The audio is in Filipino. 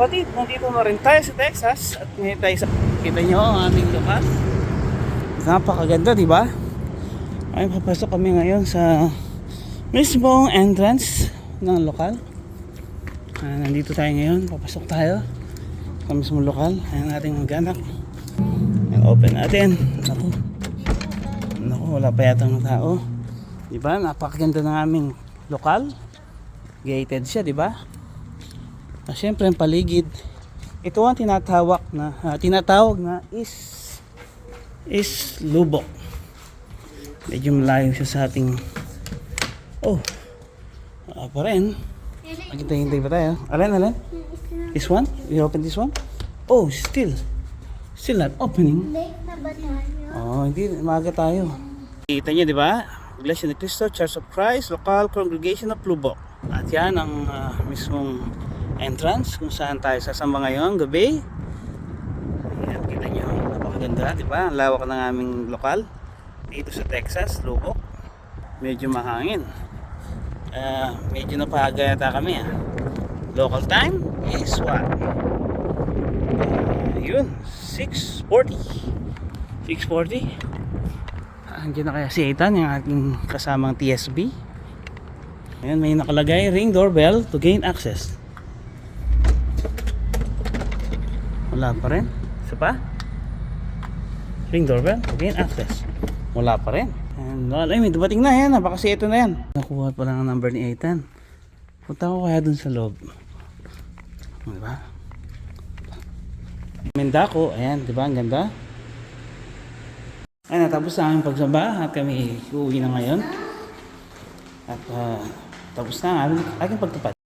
kapatid, nandito na rin tayo sa Texas at ngayon tayo sa... Kita nyo ang aming lugar. Napakaganda, di ba? Ay, papasok kami ngayon sa mismong entrance ng lokal. Ah, nandito tayo ngayon, papasok tayo sa mismong lokal. Ayan ating mga anak. Ayan, open natin. Naku. Naku, wala pa yata ng tao. Di ba? Napakaganda ng aming lokal. Gated siya, di ba? Ah, Siyempre, ang paligid. Ito ang tinatawag na ah, tinatawag na is is lubok. Medyo malayo siya sa ating Oh. Ah, pa rin. Hintay-hintay pa tayo. Alin, alin? This one? We open this one? Oh, still. Still not opening. Oh, hindi. Maaga tayo. Kita niyo, di ba? Iglesia ni Cristo, Church of Christ, Local Congregation of Lubok. At yan ang ah, mismong entrance kung saan tayo sasamba ngayon, gabi. Ayan, kita niyo. Napakaganda, di ba? Ang lawak ng aming lokal. Dito sa Texas, Lubok. Medyo mahangin. Ah, medyo napaga yata kami ah. Local time is what? Ah, yun, 6.40. 6.40. Andiyan na kaya si Ethan, yung ating kasamang TSB. Ayan, may nakalagay ring doorbell to gain access. Wala pa rin. Isa pa? Ring doorbell to gain access. Wala pa rin. And, ay, may dumating na yan. Baka si Ethan na yan. Nakuha pa lang ang number ni Ethan. Punta ko kaya dun sa loob. Diba? Mendako, ayan, di ba? Ang ganda. Ay, natapos na aming pagsamba at kami uuwi na ngayon. At ah, tapos na ang aking pagtupad.